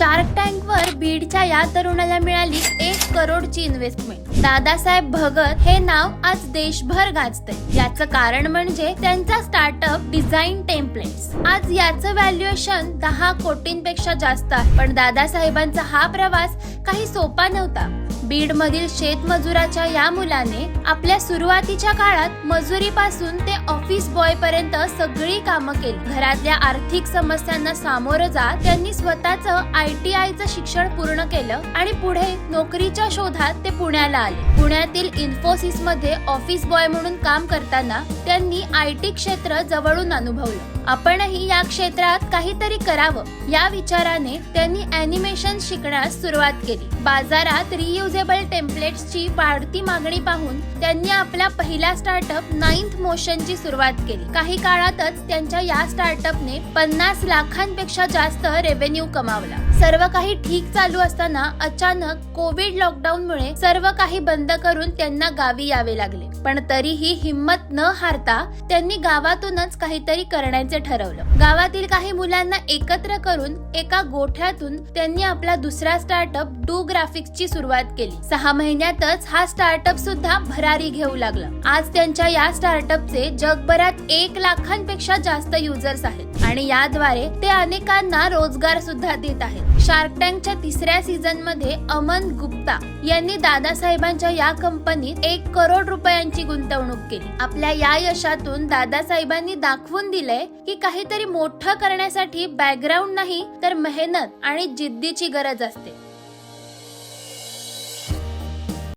Shark tank वर बीडच्या या तरुणाला मिळाली एक करोडची इन्व्हेस्टमेंट दादासाहेब भगत हे नाव आज देशभर गाजते याचं कारण म्हणजे त्यांचा स्टार्टअप डिझाईन टेम्पलेट्स आज याचं व्हॅल्युएशन दहा कोटींपेक्षा जास्त आहे. पण दादासाहेबांचा हा प्रवास काही सोपा नव्हता. बीड मधील शेतमजुराच्या या मुलाने आपल्या सुरुवातीच्या काळात मजुरीपासून ते ऑफिस बॉय पर्यंत सगळी कामं केली. घरातल्या आर्थिक समस्यांना सामोरं जात त्यांनी स्वतःच आय टी आयचं शिक्षण पूर्ण केलं आणि पुढे नोकरीच्या शोधात ते पुण्याला आले. पुण्यातील इन्फोसिसमध्ये ऑफिस बॉय म्हणून काम करताना त्यांनी आय टी क्षेत्र जवळून अनुभवलं. आपणही या क्षेत्रात काहीतरी करावं या विचाराने त्यांनी अॅनिमेशन शिकण्यास सुरुवात केली. बाजारात रियुजेबल टेम्पलेट्सची वाढती मागणी पाहून त्यांनी आपला पहिला स्टार्टअप नाईन्थ मोशनची सुरुवात केली. काही काळातच त्यांच्या या स्टार्टअपने पन्नास लाखांपेक्षा जास्त रेव्हेन्यू कमावला. सर्व काही ठीक चालू असताना अचानक कोविड लॉकडाऊनमुळे सर्व काही बंद करून त्यांना गावी यावे लागले. पण तरीही हिंमत न हारता त्यांनी गावातूनच काहीतरी करण्याचे ठरवलं. गावातील काही मुलांना एकत्र करून एका गोठ्यातून त्यांनी आपला दुसरा स्टार्टअप डू ग्राफिक्सची सुरुवात केली. सहा महिन्यातच हा स्टार्टअप सुद्धा भरारी घेऊ लागला. आज त्यांच्या या स्टार्टअपचे जगभरात एक लाखांपेक्षा जास्त युजर्स आहेत. आणि याद्वारे ते अनेकांना रोजगार सुद्धा देत आहेत. शार्क टँकच्या तिसऱ्या सीझनमध्ये अमन गुप्ता यांनी दादासाहेबांच्या या कंपनीत एक करोड रुपयांची गुंतवणूक केली. आपल्या या यशातून दादासाहेबांनी दाखवून दिलंय की काहीतरी मोठं करण्यासाठी बॅकग्राऊंड नाही तर मेहनत आणि जिद्दीची गरज असते.